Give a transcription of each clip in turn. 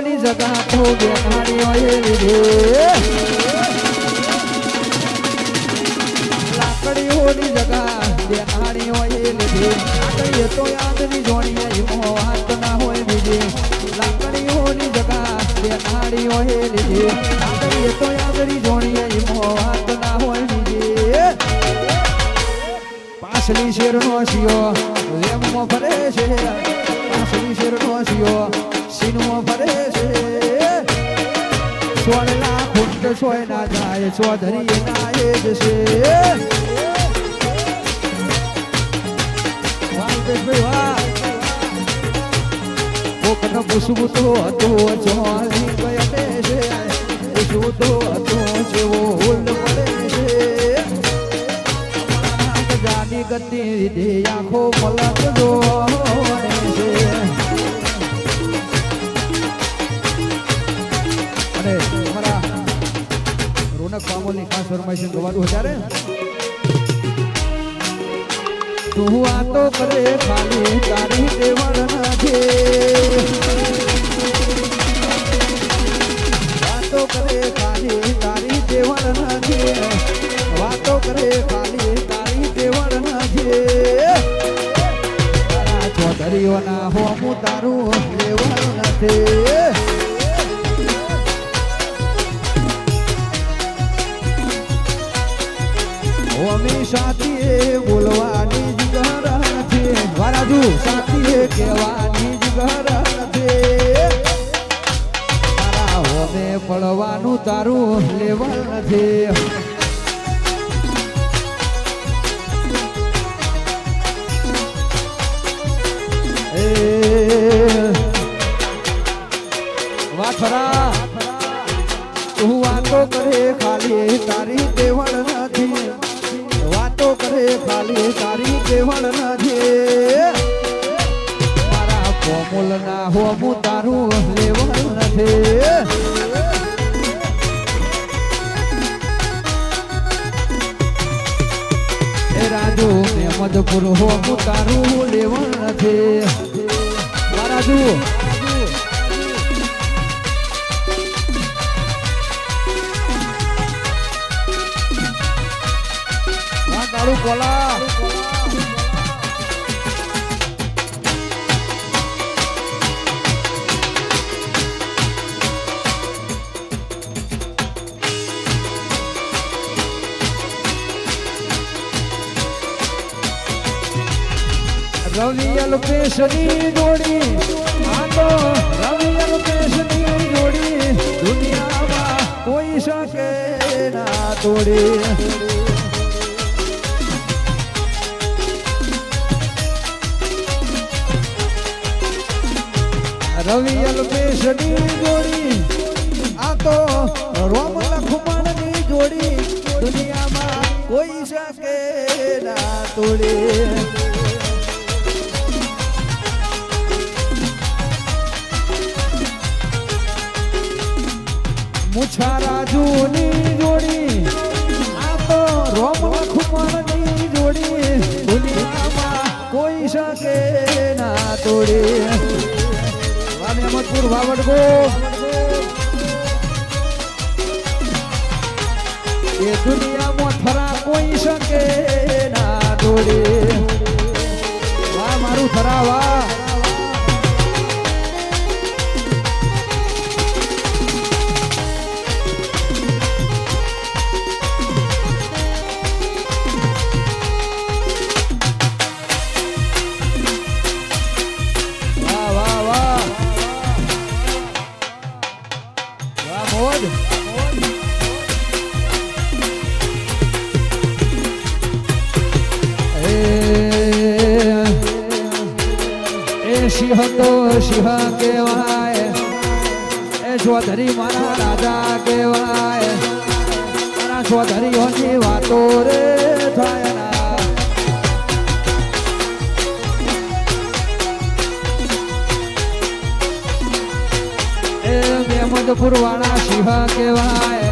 લાકડી જગા તો બેનાડીઓ એ લીધે. લાકડીઓની જગા બેઠાણીઓ એ લીધે. લાકડીએ યાદની જોડીએ ઈમો વાત ના હોય બીજી. લાકડીઓની જગા બેઠાણીઓ એ લીધે. લાકડીએ તો યાદની જોડીએ ઈમો વાત હોય બીજે. પાછલી શેરનો શિયો એમ ફરે છે. પાછલી શેરનો શિયો સીનમાં ફરે છે. સોળલા ખુંડ સોય ના જાય ચૌધરી ના એ જ છે. પૂછવું તો છે છે. જાની ગતિ દે આખો જોડે ખાસ ફરમાઈશ ગવાતું ત્યારે? તું વાતો કરે ખાલી, તારી દેવળ નથી વાતો કરે ખાલી, તારી દેવળ નથી વાતો કરે ખાલી, તારી દેવળ નથી તારા ચૌધરીઓના હોમું તારું લેવલ નથી કહેવાની જ ઘર નથી. તારા હોમે પડવાનું તારું લેવા નથી. કાળું કોલા. રવિયલ પેશની જોડી, આ તો રવિયલ પેશની જોડી, દુનિયામાં કોઈ શકે ના તોડી. રવિ અલ્પેશની જોડી આ તો રોમ લખમણની જોડી દુનિયામાં કોઈ શકે ના તોડે મુછા રાજુની જોડી આ તો રોમ લખમણની જોડી દુનિયામાં કોઈ શકે ના તોડે અમતપુર વાવડગો. એ દુનિયામાં થરા કોઈ શકે ના દોડે. વા મારું થરા એ સિંહ તો સિંહ કહેવાય. એ ચોધરી મારા રાજા કહેવાય. મારા ચોધરીઓની વાતો રે થાય મેમદપુર વાળા સિંહ કહેવાય.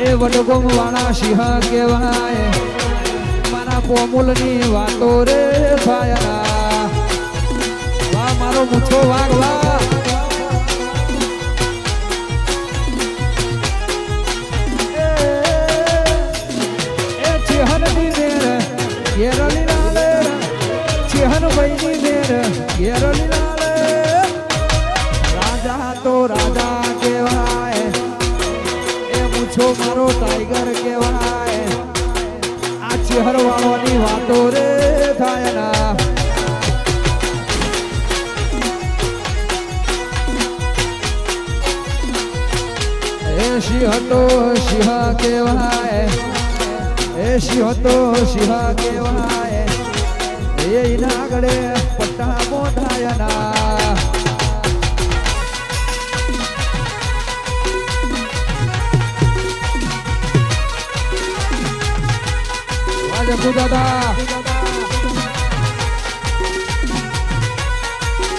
એ વડગોમ વાળા સિંહ કહેવાય. મારા પોમુલની વાતો રે વાહ મારો મૂછો વાઘ તો સિંહ કહેવાય એ સિંહ તો સિંહ કહેવાય એ એના આગળ પટ્ટા મોઢાય ના રાજપુ દાદા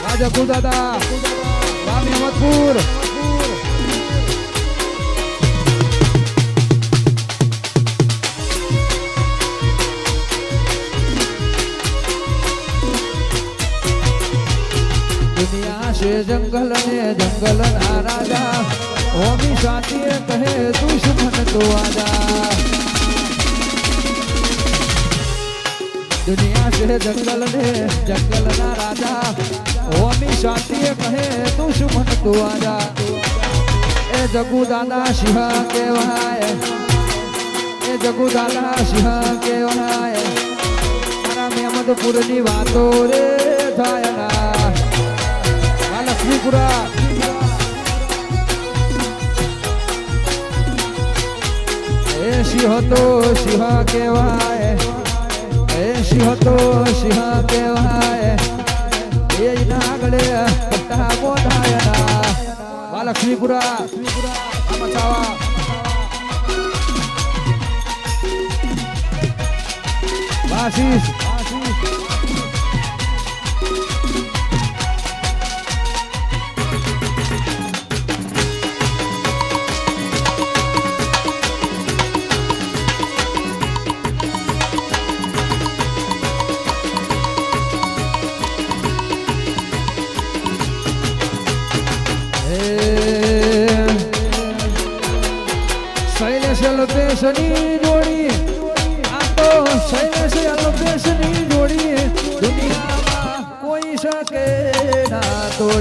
રાજપુ દાદા રામ હેમતપુર જંગલ ને જંગલ ના રાજા હોમી સાથી કહે દુશ્મન તો આજા દુનિયા છે જંગલ ને જંગલ ના રાજા હોમી સાથી કહે દુશ્મન તો આજા એ જગુ દાદા સિંહ કહેવાય એ જગુ દાદા સિંહ કહેવાય મારા મેમદપુરની વાતો રે થાય ના લક્ષ્મીપુરા એ સિંહ તો સિંહ કહેવાય એ સિંહ તો સિંહ કહેવાય એ આગળ પટ્ટા બોધાય ના લક્ષ્મીપુરા મચાવા આશીષ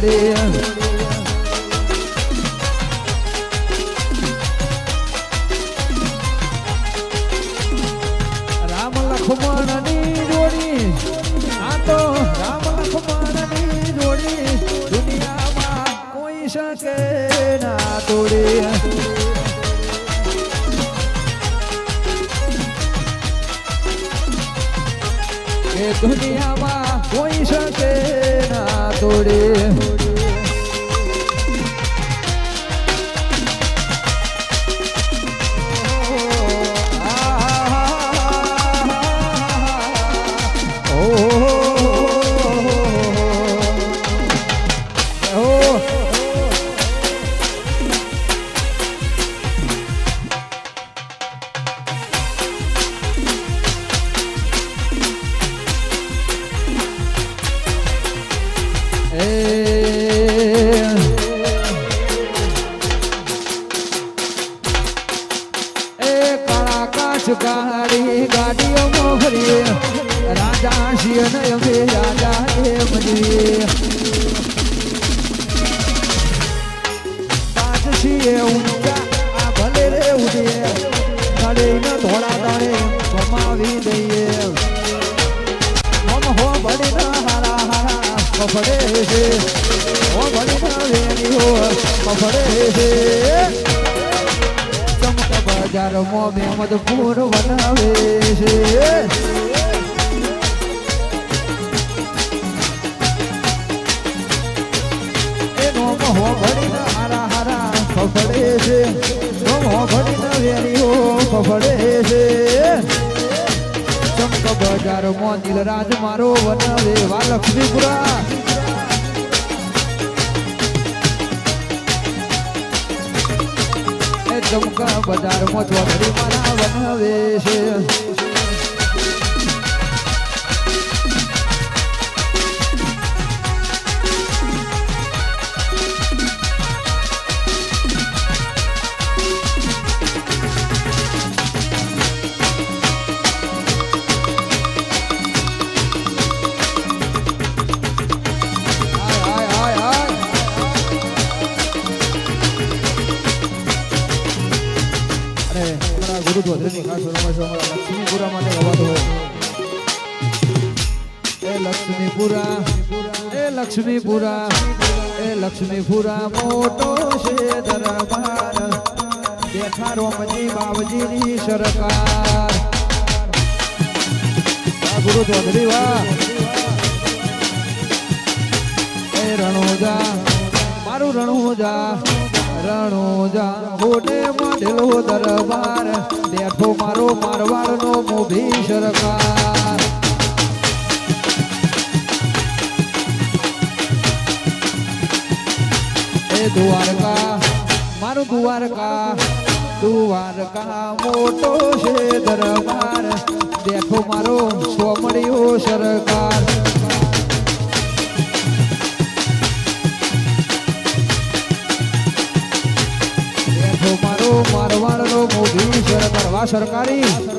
ના શિય નયમે રાજા એ મજરી કાચ શિય ઊંચા આ ભલે દઈએ મમ હો ના હારા હારા કફડે છે હો બડી ના હો કફડે છે બજારમાં મેમદપુર બનાવે છે. ફફડે છે. ભરીને વેરીઓ ફફડે છે. ચમક બજારમાં નીલરાજ મારો બનાવે વા લક્ષ્મીપુરા એ ચમકા બજારમાં ચોધરી મારા બનાવે છે. લક્ષ્મીપુરા એ લક્ષ્મીપુરા મોટો છે દરબાર દેખા રોમજી બાવજીની સરકાર ગુરુ ચૌધરી વાહ રણોજા મારું રણોજા રણોજા મોટે માંડેલો દરબાર દ્વારકા દ્વારકા મોટો છે દરબાર. દેખો મારો સોમડીઓ સરકાર. દેખો મારો મારવાડનો મોભી સરકાર વા સરકારી.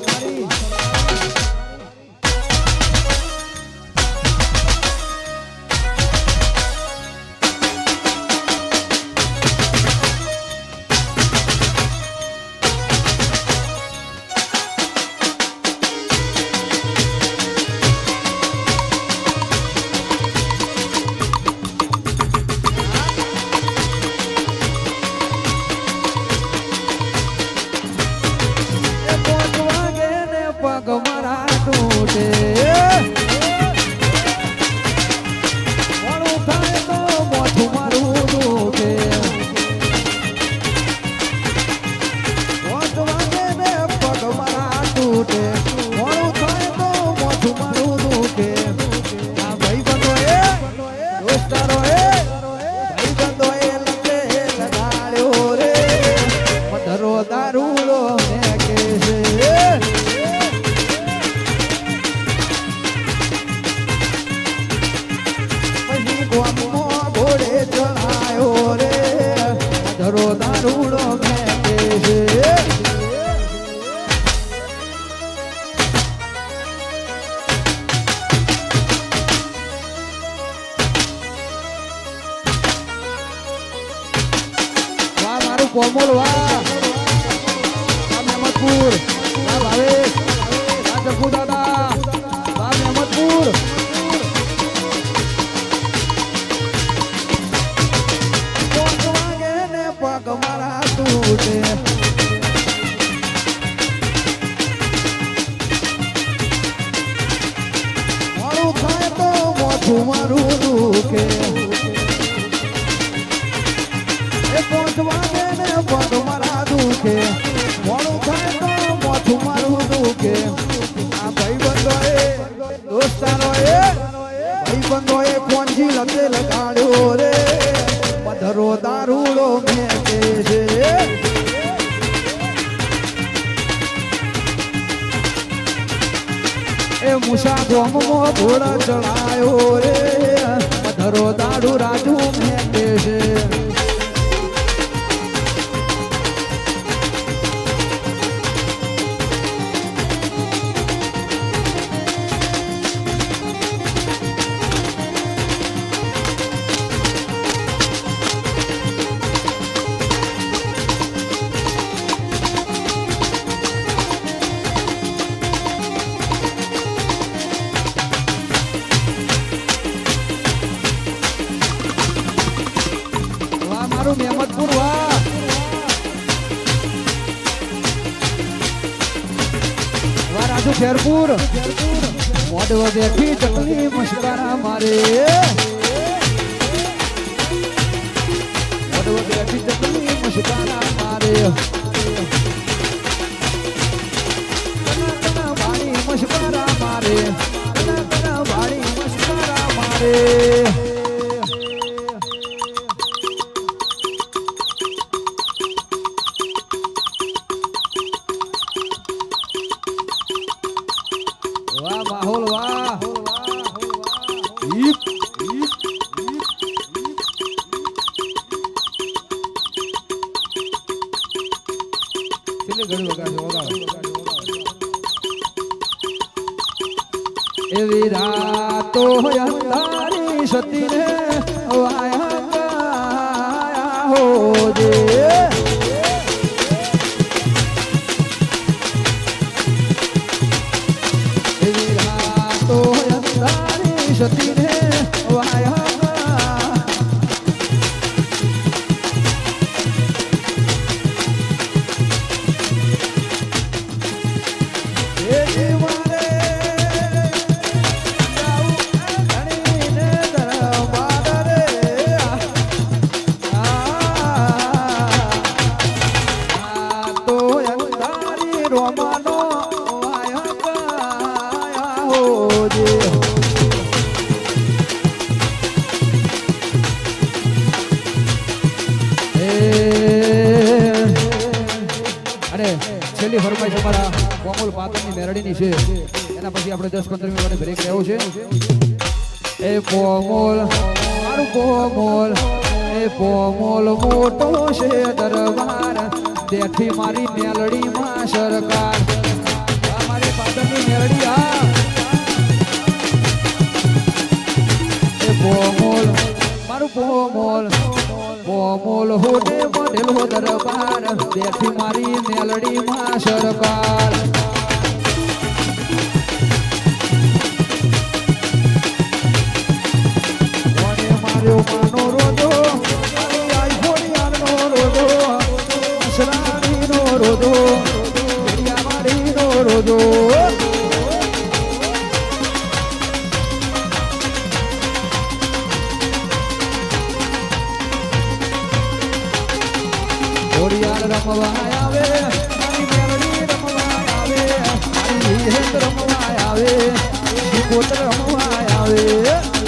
કોમલ વાહ મહેમદપુર વાહ ભાવેશ વાહ જગ્ગુ દાદા વાહ મહેમદપુર પગ મારા તૂટે મોઢવ બેઠી ચકલી મસ્કરા મારે. મોઢવ બેઠી ચકલી મસ્કરા મારે. મસ્કરા પહેલી ફરમાઈશ અમારા કોમલ પાત્રની મેરડીની છે. એના પછી આપણે દસ પંદર મિનિટ બ્રેક લેવો છે. એ કોમોલ, મારું કોમોલ, એ કોમોલ મોટો છે દરબાર. તેથી મારી મેલડીમાં સરકાર. આ મારી પાત્રની મેરડી આ એ કોમોલ, મારું કોમલ કોમલ હોને બનેલો દરબાર તેથી મારી મેલડીમાં સરકાર. કોને માર્યો માનો રોજો રોજો રોજો રમવા આવે. ગોત્ર રમવા આવે.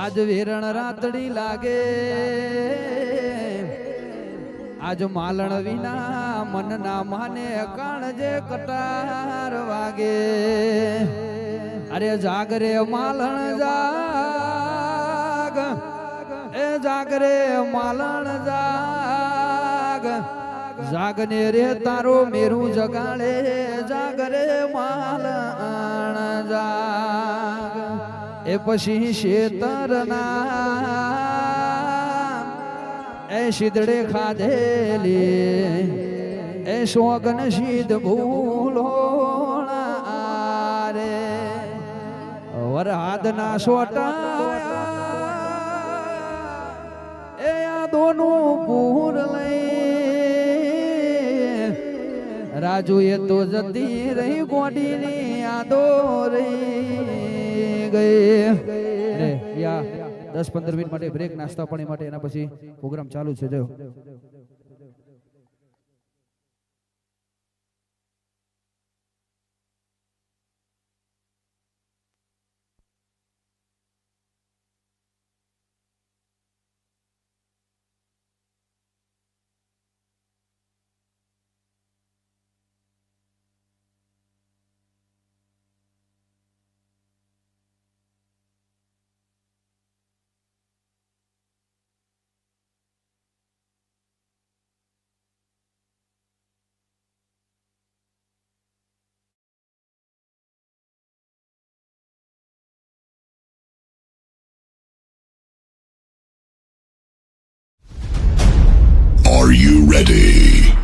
આજ વેરણ રાતડી લાગે આજ માલણ વિના મન ના માને કાણજે કટાર વાગે અરે જાગરે માલણ જાગ એ જાગરે માલણ જાગ. જાગને રે તારો મેરું જગાડે. જાગરે માલણ જાગ. એ પછી શેતરના એ શીદડે ખાધેલી. એ શોકન શીદ ભૂલો રે વરહાદના સોટા યાદોનું પૂર રાજુ એ તો જતી રહી ગોડીની આદો રહી ગઈ. યા, દસ પંદર મિનિટ માટે બ્રેક નાસ્તા પાણી માટે એના પછી પ્રોગ્રામ ચાલુ છે, જો. Are you ready?